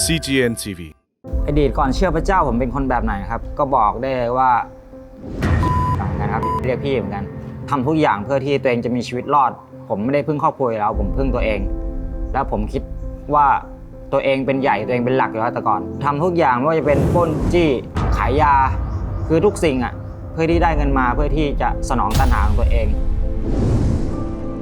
CGN TV อดีตก่อนเชื่อพระเจ้าผมเป็นคนแบบไหนครับ ก็บอกได้เลยว่าเหมือนกันครับเรียกพี่เหมือนกันทำทุกอย่างเพื่อที่ตัวเองจะมีชีวิตรอด ผมไม่ได้พึ่งครอบครัวแล้วผมพึ่งตัวเอง แล้วผมคิดว่าตัวเองเป็นใหญ่ตัวเองเป็นหลักอยู่แล้วแต่ก่อนทำทุกอย่างไม่ว่าจะเป็นปล้นจี้ขายยา คือทุกสิ่งอะเพื่อที่ได้เงินมาเพื่อที่จะสนองตัณหาของตัวเอง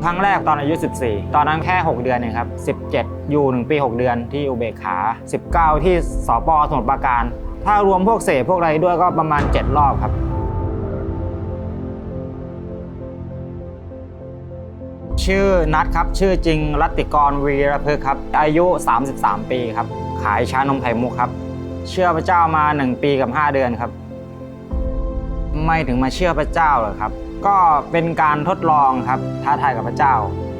ครั้งแรกตอนอายุ 14 ตอนนั้นแค่ 6 เดือนเองครับ 17 อยู่ 1 ปี 6 เดือนที่อุเบกขา 19 ที่สปอสมุทรปราการ ถ้ารวมพวกเสพพวกอะไรด้วยก็ประมาณ 7 รอบครับ ชื่อนัทครับ ชื่อจริงรัตติกรวีรพฤกษ์ครับ อายุ 33 ปีครับ ขายชานมไข่มุกครับ เชื่อพระเจ้ามา 1 ปีกับ 5 เดือนครับ ไม่ถึงมาเชื่อพระเจ้าเหรอครับ ก็เป็นการทดลองครับท้าทายกับพระเจ้า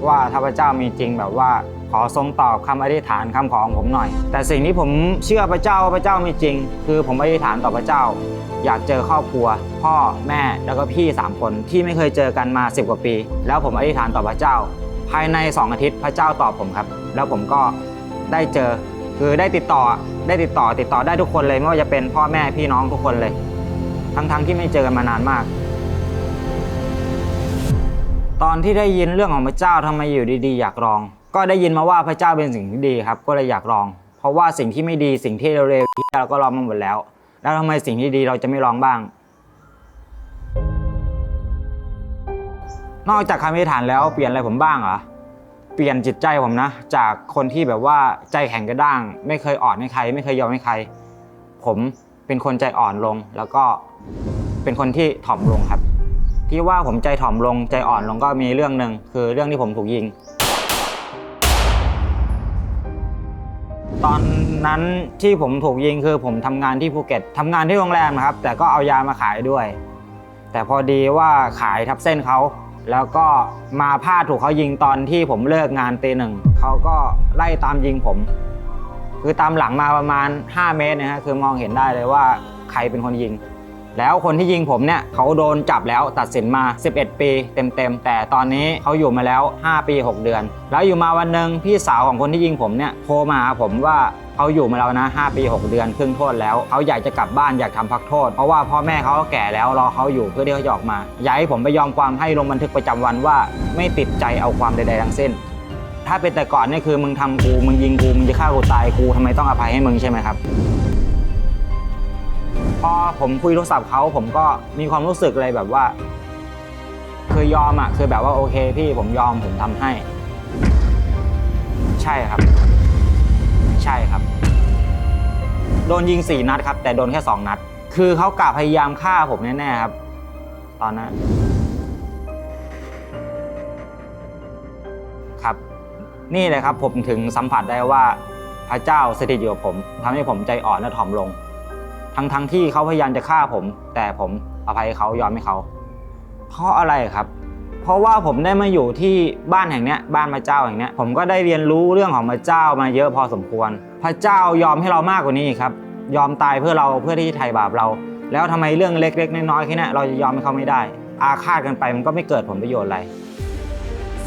ว่าถ้าพระเจ้ามีจริงแบบว่าขอทรงตอบคำอธิษฐานคำขอของผมหน่อย แต่สิ่งที่ผมเชื่อพระเจ้าว่าพระเจ้ามีจริง คือผมอธิษฐานต่อพระเจ้า อยากเจอครอบครัว พ่อแม่แล้วก็พี่ 3 คนที่ไม่เคยเจอกันมา 10 กว่าปี แล้วผมอธิษฐานต่อพระเจ้า ภายใน 2 อาทิตย์พระเจ้าตอบผมครับ แล้วผมก็ได้เจอคือได้ติดต่อได้ติดต่อติดต่อได้ทุกคนเลยไม่ว่าจะเป็นพ่อแม่พี่น้องทุกคนเลย ทั้งๆที่ไม่เจอกันมานานมาก ตอนที่ได้ยินเรื่องของพระเจ้าทำไมอยู่ดีๆ อยากลอง ก็ได้ยินมาว่าพระเจ้าเป็นสิ่งที่ดีครับ ก็เลยอยากลอง เพราะว่าสิ่งที่ไม่ดีสิ่งที่เร็วๆเราก็ลองมาหมดแล้ว แล้วทำไมสิ่งที่ดีเราจะไม่ลองบ้าง นอกจากคำอธิษฐานแล้วเปลี่ยนอะไรผมบ้างเหรอเปลี่ยนจิตใจผมนะ จากคนที่แบบว่าใจแข็งกระด้าง ไม่เคยอ่อนให้ใคร ไม่เคยยอมให้ใคร ผมเป็นคนใจอ่อนลง แล้วก็เป็นคนที่ถ่อมลงครับ ที่ว่าผมใจถ่อมลงใจอ่อนลงก็มีเรื่องหนึ่งคือเรื่องที่ผมถูกยิง ตอนนั้นที่ผมถูกยิงคือผมทำงานที่ภูเก็ตทำงานที่โรงแรมนะครับ แต่ก็เอายามาขายด้วย แต่พอดีว่าขายทับเส้นเขา แล้วก็มาพลาดถูกเขายิงตอนที่ผมเลิกงานตีหนึ่งเขาก็ไล่ตามยิงผม คือตามหลังมาประมาณ 5 เมตรนะฮะคือมองเห็นได้เลยว่าใครเป็นคนยิง แล้วคนที่ยิงผมเนี่ยเขาโดนจับแล้วตัดสินมา 11 ปีเต็มๆ แต่ตอนนี้เขาอยู่มาแล้ว 5 ปี 6 เดือน แล้วอยู่มาวันหนึ่งพี่สาวของคนที่ยิงผมเนี่ยโทรมาหาผมว่าเขาอยู่มาแล้วนะ 5 ปี 6 เดือนครึ่งโทษแล้วเขาอยากจะกลับบ้านอยากทำพักโทษ เพราะว่าพ่อแม่เขาแก่แล้วรอเขาอยู่เพื่อที่เขาจะออกมาอยากให้ผมไปยอมความให้ลงบันทึกประจำวันว่า ไม่ติดใจเอาความใดๆทั้งสิ้น ถ้าเป็นแต่ก่อนนี่คือมึงทำกูมึงยิงกูมึงจะฆ่ากูตายกูทำไมต้องอภัยให้มึงใช่ไหมครับ พอผมคุยโทรศัพท์เขาผมก็มีความรู้สึกเลยแบบว่าคือยอมอะคือแบบว่าโอเคพี่ผมยอมผมทำให้ ใช่ครับ ใช่ครับ โดนยิงสี่นัดครับ แต่โดนแค่สองนัด คือเขากะพยายามฆ่าผมแน่ๆครับ ตอนนั้นครับ นี่เลยครับผมถึงสัมผัสได้ว่าพระเจ้าสถิตอยู่กับผมทำให้ผมใจอ่อนและถ่อมลง ทั้งทั้งที่เขาพยายามจะฆ่าผม แต่ผมอภัยเขายอมให้เขา เพราะอะไรครับ เพราะว่าผมได้มาอยู่ที่บ้านแห่งนี้บ้านพระเจ้าแห่งนี้ผมก็ได้เรียนรู้เรื่องของพระเจ้ามาเยอะพอสมควร พระเจ้ายอมให้เรามากกว่านี้ครับ ยอมตายเพื่อเราเพื่อที่จะไถ่บาปเรา แล้วทำไมเรื่องเล็กๆน้อยๆแค่นี้เราจะยอมให้เขาไม่ได้ อาฆาตกันไปมันก็ไม่เกิดผลประโยชน์อะไร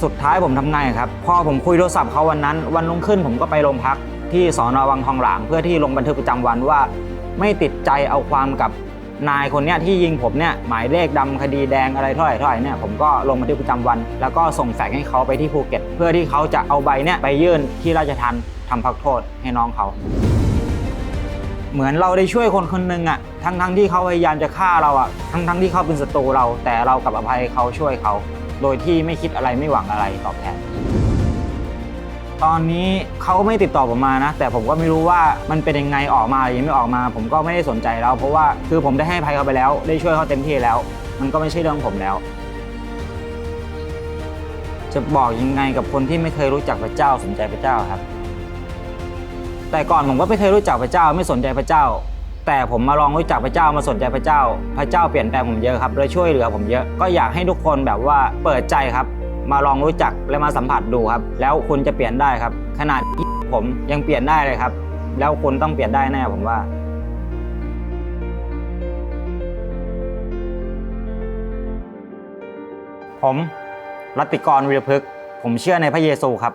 สุดท้ายผมทำไงครับพอผมคุยโทรศัพท์เขาวันนั้น วันรุ่งขึ้นผมก็ไปโรงพักที่สอนอวังทองหลางเพื่อที่ลงบันทึกประจำวันว่า ไม่ติดใจเอาความกับนายคนเนี้ยที่ยิงผมเนี่ยหมายเลขดำคดีแดงอะไรเท่าไหร่เท่าไหร่เนี่ยผมก็ลงบันทึกประจำวัน แล้วก็ส่งแฟกซ์ให้เขาไปที่ภูเก็ต เพื่อที่เขาจะเอาใบเนี่ยไปยื่นที่ราชทัณฑ์ทำพักโทษให้น้องเขา เหมือนเราได้ช่วยคนคนหนึ่งอะทั้งทั้งๆที่เขาพยายามจะฆ่าเราอะทั้งทั้งๆที่เขาเป็นศัตรูเรา แต่เรากลับอภัยเขาช่วยเขา โดยที่ไม่คิดอะไรไม่หวังอะไรตอบแทน ตอนนี้เขาไม่ติดต่อผมมานะ แต่ผมก็ไม่รู้ว่ามันเป็นยังไงออกมาหรือยังไม่ออกมา ผมก็ไม่ได้สนใจแล้ว เพราะว่าคือผมได้ให้ภัยเขาไปแล้ว ได้ช่วยเขาเต็มที่แล้ว มันก็ไม่ใช่เรื่องของผมแล้ว จะบอกยังไงกับคนที่ไม่เคยรู้จักพระเจ้าสนใจพระเจ้าครับ แต่ก่อนผมก็ไม่เคยรู้จักพระเจ้าไม่สนใจพระเจ้า แต่ผมมาลองรู้จักพระเจ้ามาสนใจพระเจ้า พระเจ้าเปลี่ยนแปลงผมเยอะครับและช่วยเหลือผมเยอะก็อยากให้ทุกคนแบบว่าเปิดใจครับ มาลองรู้จักและมาสัมผัสดูครับ แล้วคุณจะเปลี่ยนได้ครับ ขนาดผมยังเปลี่ยนได้เลยครับ แล้วคุณต้องเปลี่ยนได้แน่ผมว่าผมรัติกรวิรพฤกษ์ผมเชื่อในพระเยซูครับ